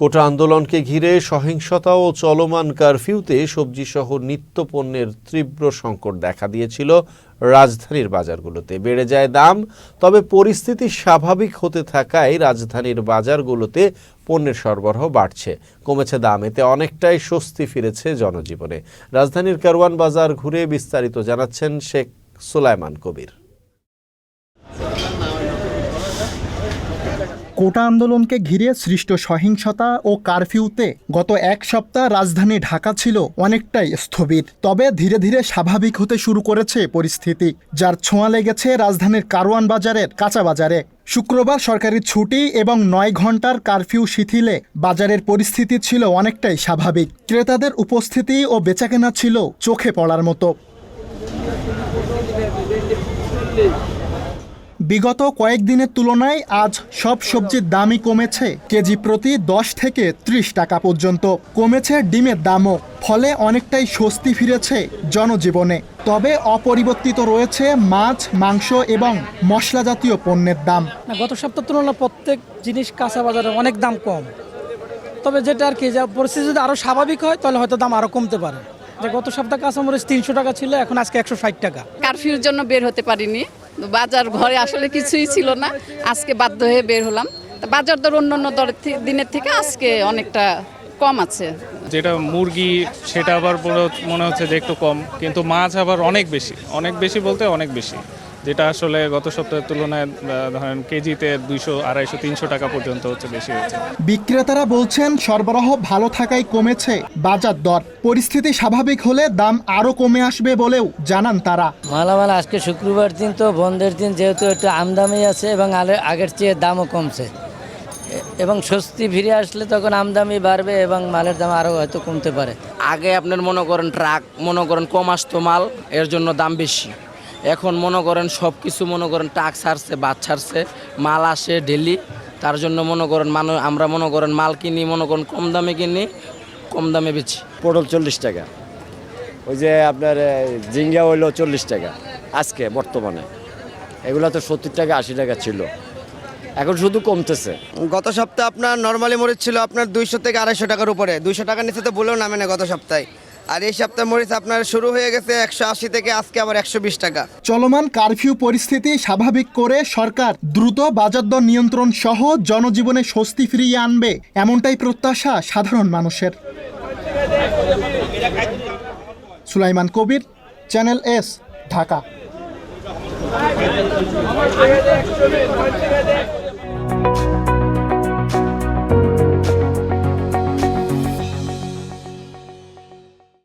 কোটা আন্দোলনকে ঘিরে সহিংসতা ও চলমান কারফিউতে সবজিসহ নিত্যপণ্যের তীব্র সংকট দেখা দিয়েছিল রাজধানীর বাজারগুলোতে। বেড়ে যায় দাম, তবে পরিস্থিতি স্বাভাবিক হতে থাকায় রাজধানীর বাজারগুলোতে পণ্যের সরবরাহ বাড়ছে। কমেছে দাম, এতে অনেকটাই স্বস্তি ফিরেছে জনজীবনে। রাজধানীর কারওয়ান বাজার ঘুরে বিস্তারিত জানাচ্ছেন শেখ সুলাইমান কবির। কোটা আন্দোলনকে ঘিরে সৃষ্ট সহিংসতা ও কারফিউতে গত এক সপ্তাহ রাজধানী ঢাকা ছিল অনেকটাই স্থবির। তবে ধীরে ধীরে স্বাভাবিক হতে শুরু করেছে পরিস্থিতি, যার ছোঁয়া লেগেছে রাজধানীর কারওয়ান বাজারের কাঁচা বাজারে। শুক্রবার সরকারি ছুটি এবং নয় ঘণ্টার কারফিউ শিথিলে বাজারের পরিস্থিতি ছিল অনেকটাই স্বাভাবিক। ক্রেতাদের উপস্থিতি ও বেচাকেনা ছিল চোখে পড়ার মতো। বিগত কয়েকদিনের তুলনায় আজ সব সবজির দামই কমেছে। কেজি প্রতি দশ থেকে ত্রিশ টাকা পর্যন্ত। কমেছে ডিমের দামও ফলে অনেকটাই স্বস্তি ফিরেছে জনজীবনে। তবে অপরিবর্তিত রয়েছে মাছ মাংস এবং মশলা জাতীয় পণ্যের দাম। গত সপ্তাহ তুলনায় প্রত্যেক জিনিস কাঁচা বাজারে অনেক দাম কম। তবে যেটা আর কি যা পরিস্থিতি যদি আরও স্বাভাবিক হয় তাহলে হয়তো দাম আরও কমতে পারে। যে গত সপ্তাহ কাঁচামরিচ তিনশো টাকা ছিল এখন আজকে একশো ষাট টাকা। কারফিউর জন্য বের হতে পারিনি। বাজার ঘরে আসলে কিছুই ছিল না। আজকে বাধ্য হয়ে বের হলাম। বাজার দর অন্য অন্য দর দিনের থেকে আজকে অনেকটা কম আছে। যেটা মুরগি, সেটা আবার মনে হচ্ছে যে একটু কম। কিন্তু মাছ আবার অনেক বেশি। অনেক বেশি বলতে অনেক বেশি। যেটা আসলে গত সপ্তাহের তুলনায় ধরেন কেজিতে দুইশো আড়াইশো তিনশো টাকা পর্যন্ত হচ্ছে বেশি হচ্ছে বিক্রেতারা বলছেন সরবরাহ ভালো থাকায় কমেছে বাজার দর। পরিস্থিতি স্বাভাবিক হলে দাম আরও কমে আসবে বলেও জানান তারা। মালামাল আজকে শুক্রবার দিন তো বন্ধের দিন যেহেতু একটু আমদামি আছে এবং আগের চেয়ে দামও কমছে। এবং স্বস্তি ফিরে আসলে তখন আমদামি বাড়বে এবং মালের দাম আরও হয়তো কমতে পারে। আগে আপনার মনে করেন ট্রাক মনে করেন কম আসতো মাল এর জন্য দাম বেশি। এখন মনে করেন সব কিছু মনে করেন টাক ছাড়ছে বাদ ছাড়ছে মাল আসে ডেলি তার জন্য মনে করেন মানুষ আমরা মনে করেন মাল কিনি মনে করেন কম দামে কিনি কম দামে বেচি। পটল চল্লিশ টাকা। ওই যে আপনার জিঙ্গা হইল চল্লিশ টাকা আজকে বর্তমানে। এগুলো তো সত্তর টাকা আশি টাকা ছিল। এখন শুধু কমতেছে। গত সপ্তাহে আপনার নর্মালি মরিচ ছিল আপনার দুইশো থেকে আড়াইশো টাকার উপরে। দুইশো টাকার নিচে তো বলেও নামে না গত সপ্তাহে। আর এই সপ্তাহে মরিচ আপনার শুরু হয়ে গেছে একশো আশি থেকে আজকে আবার একশো বিশ টাকা। চলমান কারফিউ পরিস্থিতি স্বাভাবিক করে সরকার দ্রুত বাজার দর নিয়ন্ত্রণ সহ জনজীবনে স্বস্তি ফিরিয়ে আনবে, এমনটাই প্রত্যাশা সাধারণ মানুষের। Sulaiman Kabir channel S Dhaka.